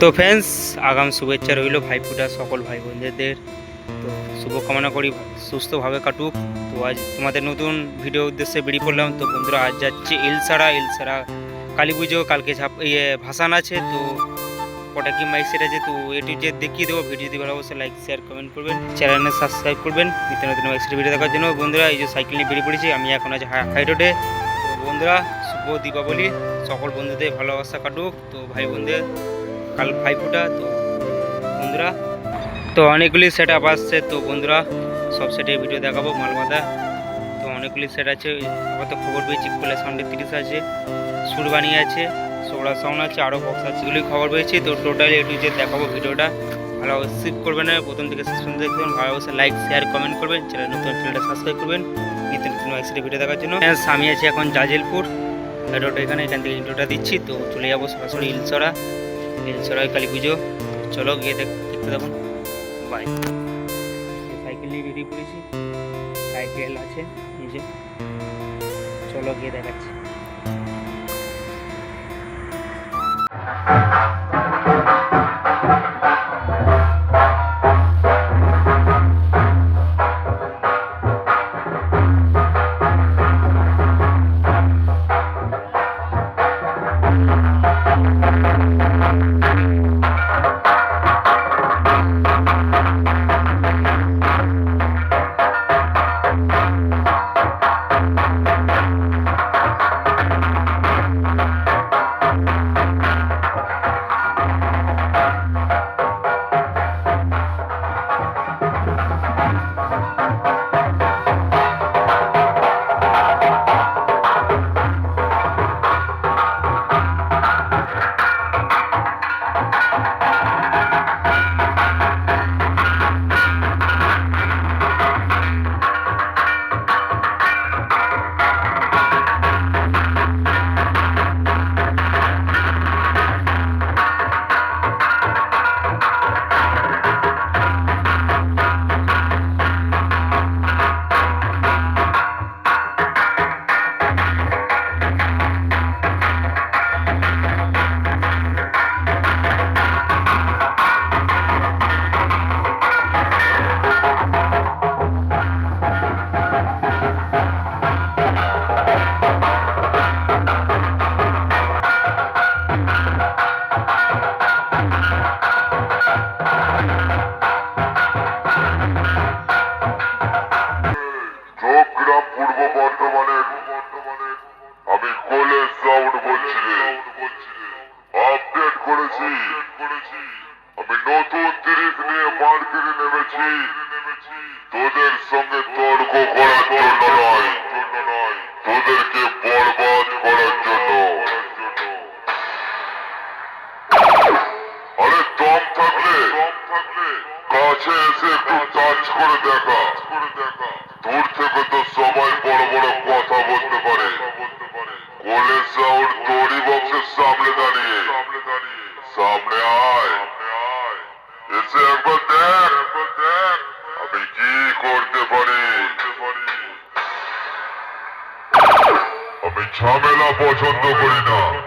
তো ফ্রেন্ডস আগাম শুভেচ্ছা রইল ভাইফোঁটা সকল ভাই বোনদের। তো শুভকামনা করি, সুস্থভাবে কাটুক। তো আজ তোমাদের নতুন ভিডিও উদ্দেশ্যে বেরিয়ে পড়লাম। তো বন্ধুরা, আজ যাচ্ছে এলসারা। এলসারা কালী পুজো, কালকে ঝাপ ইয়ে ভাসান আছে। তো কটা কি মাইক আছে, তো এটি যে দেখিয়ে দেবো। ভিডিও যদি ভালো অবশ্যই লাইক শেয়ার কমেন্ট করবেন। চ্যানেলে সাবস্ক্রাইব করবেন। নিত্য নতুন মাইক ভিডিও দেখার জন্য। বন্ধুরা, এই যে সাইকেল নিয়ে বেরিয়ে পড়েছি, আমি এখন আছি হাই রোডে। তো বন্ধুরা, শুভ দীপাবলি। সকল বন্ধুদের ভালোবাসা কাটুক। তো ভাই বোনদের কাল ভাইফোঁটা তো বন্ধুরা তো অনেকগুলি সেট আপ আসছে তো বন্ধুরা সব সেটের ভিডিও দেখাবো মালমাদা তো অনেকগুলি সেট আছে আবার তো খবর পেয়েছি কোলে সাউন্ডে তিরিশ আছে সুরবানি আছে সোবড়া সাউন্ড আছে আরও বক্স আছে এগুলি খবর পেয়েছি তো টোটালি একটু যে দেখাবো ভিডিওটা ভালো স্কিপ করবেন না প্রথম থেকে শেষ দেখবেন ভালো অবশ্যই লাইক শেয়ার কমেন্ট করবেন চ্যানেল নতুন চ্যানেলটা সাবস্ক্রাইব করবেন নিত্য নতুন এক্সরে ভিডিও দেখার জন্য। হ্যাঁ, আমি আছি এখন জাজেলপুর এখানে এখান থেকে ইন্ট্রোটা দিচ্ছি তো চলে যাব সরাসরি ইলসরা ইলসরায় কালী পুজো। চলো গিয়ে দেখ দেখতে দেখুন বাই সাইকেল নিয়ে বেরিয়ে পড়েছি। সাইকেল আছে নিজে চলো গিয়ে দেখাচ্ছি। নতুন নিয়ে মার্কেটে নেমেছি তোদের সঙ্গে তর্ক করার জন্য নয়। তোদেরকে বরবাদ করার জন্য। আরে দম থাকলে, কাছে এসে একটু টাচ করে দেখা। দূর থেকে তো সবাই বড় বড় কথা বলতে পারে। কোলে পছন্দ করি না।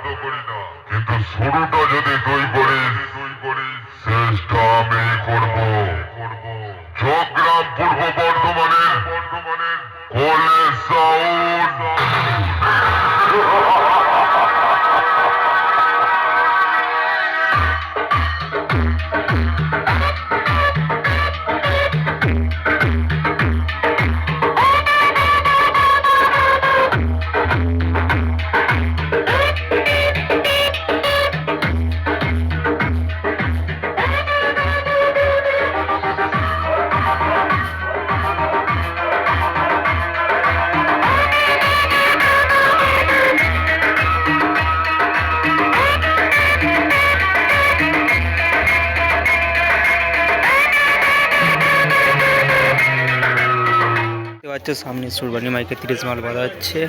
পাচ্ছ সামনে সুরবানি মাইকে তিরিশ মাল বাঁধা হচ্ছে।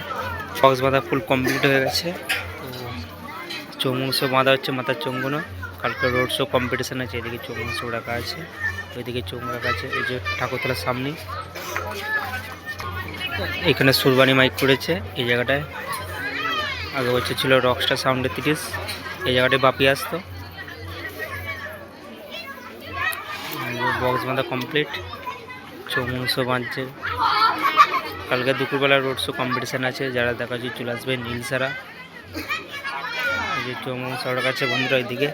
বক্স বাঁধা ফুল কমপ্লিট হয়ে গেছে। তো চৌমুখ বাঁধা হচ্ছে, মাথার চৌমুনো কালকে রোড শো কম্পিটিশন আছে, এদিকে চৌমুখ সব রাখা আছে, ওইদিকে চৌমুখ রাখা আছে, এই যে ঠাকুরতলার সামনে। এখানে সুরবানি মাইক করেছে, এই জায়গাটায়। আগে বছর ছিল রকস্টার সাউন্ডে তিরিশ, এই জায়গাটায় বাপি আসতো। বক্স বাঁধা কমপ্লিট চৌমুংশো বাঁধছে কালকে দুপুরবেলা রোড শো কম্পিটিশান আছে, যারা দেখা চলে আসবে নীলসারা যে চৌমুংশোর কাছে বন্ধুরা ওইদিকে।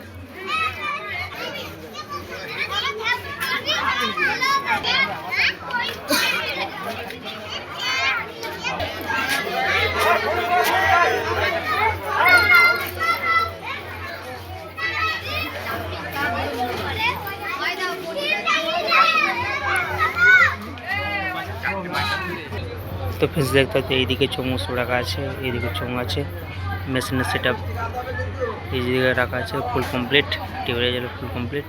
তো ফেস দেখতে হচ্ছে এইদিকে চৌমুংশো রাখা আছে এইদিকে চোং আছে মেশিনের সেট আপ এইদিকে রাখা আছে ফুল কমপ্লিট টেবিলে গেলে ফুল কমপ্লিট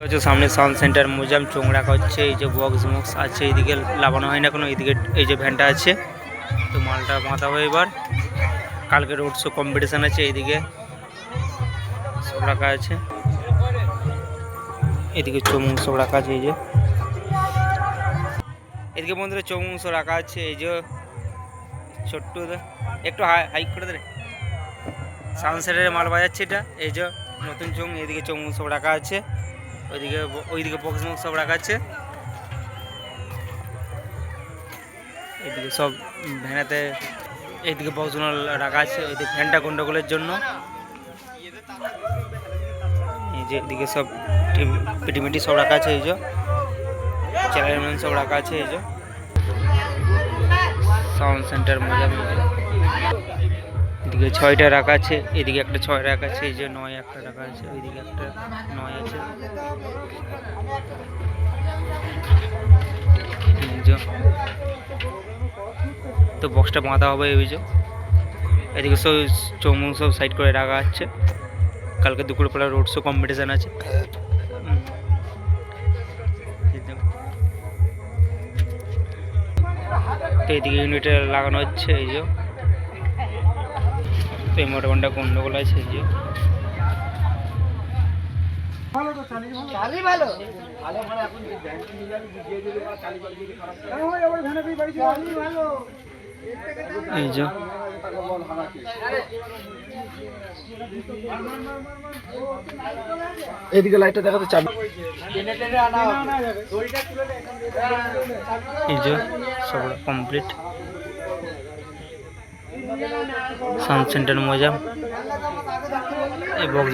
হচ্ছে সামনে সাউন্ড সেন্টার মুজাম চোং রাখা হচ্ছে, এই যে বক্স মক্স আছে, এইদিকে লাগানো হয় না কোনো এইদিকে এই যে ভ্যানটা আছে। তো মালটা বাঁধা হবে এবার। কালকে রোড শো কম্পিটিশান আছে, এইদিকে সব রাখা আছে। এদিকে চৌমুং সব রাখা আছে, এই যে। এদিকে বন্ধুরা সব রাখা আছে, এই যে। ছোট্ট একটু হাই হাইক করে দে সানসেটের মাল বাজাচ্ছে এটা, এই যে নতুন চোং এদিকে চৌমুংস রাখা আছে। ওইদিকে ওইদিকে বক্স বক্স সব রাখা আছে এদিকে সব ভ্যানাতে এইদিকে বক্সগুলো রাখা আছে, ওইদিকে ফ্যানটা গন্ডগোলের জন্য। এই যে এদিকে সব পিটিমিটি সব রাখা আছে, এই যে। চ্যানেল সব রাখা আছে, এই যে। সাউন্ড সেন্টার মজা মজা। এদিকে ছয়টা রাখা আছে, এদিকে একটা ছয় রাখা আছে, এই যে নয় একটা রাখা আছে ওইদিকে একটা নয় আছে। তো বক্সটা বাঁধা হবে এই যে। এদিকে সব চৌমুং সব সাইড করে রাখা আছে। কালকে দুপুরবেলা রোড শো কম্পিটিশান আছে। তো এদিকে ইউনিটে লাগানো হচ্ছে, এই যে। তো এই মোটামুটি গন্ডগোল আছে যে এই যে। এদিকে লাইটটা দেখাতে চাবি। এই যে সব কমপ্লিট সাউন্ড সেন্টার মজা এই বক্স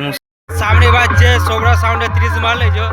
সামনে বাজছে সোবরা সাউন্ডে ত্রিশ মাল এই যে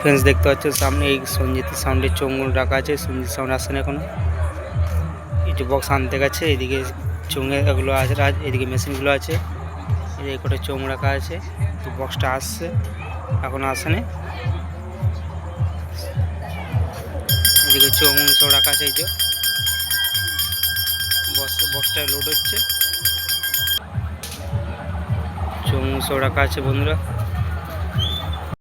ফ্রেন্ডস দেখতে পাচ্ছ, সামনে এই সঞ্জিত সাউন্ডের চোঙগুলো রাখা আছে সঞ্জিত সাউন্ড আসছে না এখনও। এই যে বক্স আনতে গেছে, এদিকে চোঙে এগুলো আছে এদিকে মেশিনগুলো আছে। এই কটা চোঙ রাখা আছে, তো বক্সটা আসছে, এখনও আসেনি এদিকে চোঙ সব রাখা আছে, এই যে। বক্স বক্সটা লোড হচ্ছে। চোঙ সব রাখা আছে বন্ধুরা।